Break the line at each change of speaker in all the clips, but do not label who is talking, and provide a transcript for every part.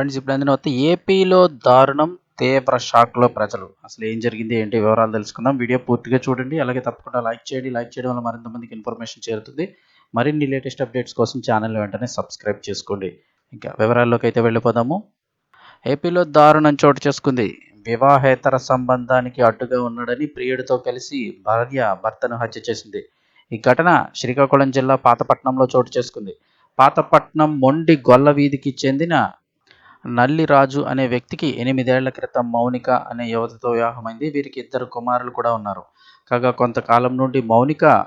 Friends ఇప్పుడు అందిన వస్తే ఏపీలో దారుణం తీవ్ర షాక్లో ప్రజలు. అసలు ఏం జరిగింది ఏంటి వివరాలు తెలుసుకుందాం. వీడియో పూర్తిగా చూడండి అలాగే తప్పకుండా లైక్ చేయండి. లైక్ చేయడం వల్ల మరింత మందికి ఇన్ఫర్మేషన్ చేరుతుంది. మరిన్ని లేటెస్ట్ అప్డేట్స్ కోసం ఛానల్ వెంటనే సబ్స్క్రైబ్ చేసుకోండి. ఇంకా వివరాల్లోకి అయితే వెళ్ళిపోదాము. ఏపీలో దారుణం చోటు చేసుకుంది. వివాహేతర సంబంధానికి అడ్డుగా ఉన్నాడని ప్రియుడితో కలిసి భార్య భర్తను హత్య చేసింది. ఈ ఘటన శ్రీకాకుళం జిల్లా పాతపట్నంలో చోటు చేసుకుంది. పాతపట్నం మొండి గొల్ల వీధికి చెందిన నల్లిరాజు అనే వ్యక్తికి ఎనిమిదేళ్ళ క్రితం మౌనిక అనే యువతతో వివాహమైంది. వీరికి ఇద్దరు కుమారులు కూడా ఉన్నారు. కాగా కొంతకాలం నుండి మౌనిక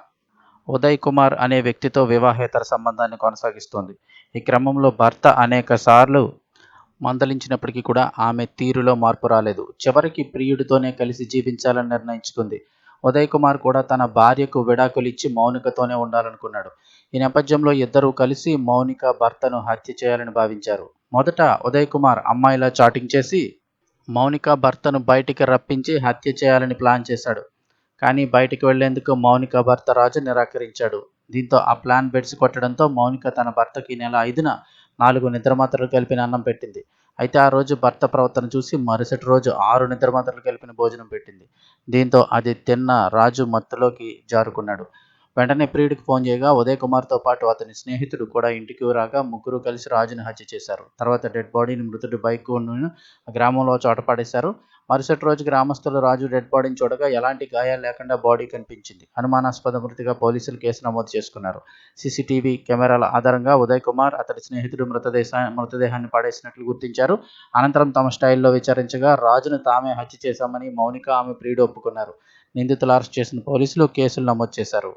ఉదయ్ కుమార్ అనే వ్యక్తితో వివాహేతర సంబంధాన్ని కొనసాగిస్తోంది. ఈ క్రమంలో భర్త అనేక సార్లు మందలించినప్పటికీ కూడా ఆమె తీరులో మార్పు రాలేదు. చివరికి ప్రియుడితోనే కలిసి జీవించాలని నిర్ణయించుకుంది. ఉదయ్ కుమార్ కూడా తన భార్యకు విడాకులు ఇచ్చి మౌనికతోనే ఉండాలనుకున్నాడు. ఈ నేపథ్యంలో ఇద్దరూ కలిసి మౌనిక భర్తను హత్య చేయాలని భావించారు. మొదట ఉదయ్ కుమార్ అమ్మాయిలా చాటింగ్ చేసి మౌనిక భర్తను బయటికి రప్పించి హత్య చేయాలని ప్లాన్ చేశాడు. కానీ బయటికి వెళ్ళేందుకు మౌనిక భర్త రాజు నిరాకరించాడు. దీంతో ఆ ప్లాన్ బెడ్స్ కొట్టడంతో మౌనిక తన భర్తకి నెల ఐదున నాలుగు నిద్రమాత్రలు కలిపిన అన్నం పెట్టింది. అయితే ఆ రోజు భర్త ప్రవర్తన చూసి మరుసటి రోజు ఆరు నిద్రమాత్రలు కలిపిన భోజనం పెట్టింది. దీంతో అది తిన్న రాజు మత్తులోకి జారుకున్నాడు. వెంటనే ప్రియుడికి ఫోన్ చేయగా ఉదయ్ కుమార్తో పాటు అతని స్నేహితుడు కూడా ఇంటికి రాగా ముగ్గురు కలిసి రాజుని హత్య చేశారు. తర్వాత డెడ్ బాడీని మృతుడి బైక్ గ్రామంలో చోట పడేశారు. మరుసటి రోజు గ్రామస్తులు రాజు డెడ్ బాడీని చూడగా ఎలాంటి గాయాలు లేకుండా బాడీ కనిపించింది. అనుమానాస్పద మృతిగా పోలీసులు కేసు నమోదు చేసుకున్నారు. సీసీటీవీ కెమెరాల ఆధారంగా ఉదయ్ కుమార్ అతడి స్నేహితుడు మృతదేశ మృతదేహాన్ని పడేసినట్లు గుర్తించారు. అనంతరం తమ స్టైల్లో విచారించగా రాజును తామే హత్య చేశామని మౌనిక ఆమె ప్రియుడు ఒప్పుకున్నారు. నిందితులు అరెస్ట్ చేసిన పోలీసులు కేసులు నమోదు చేశారు.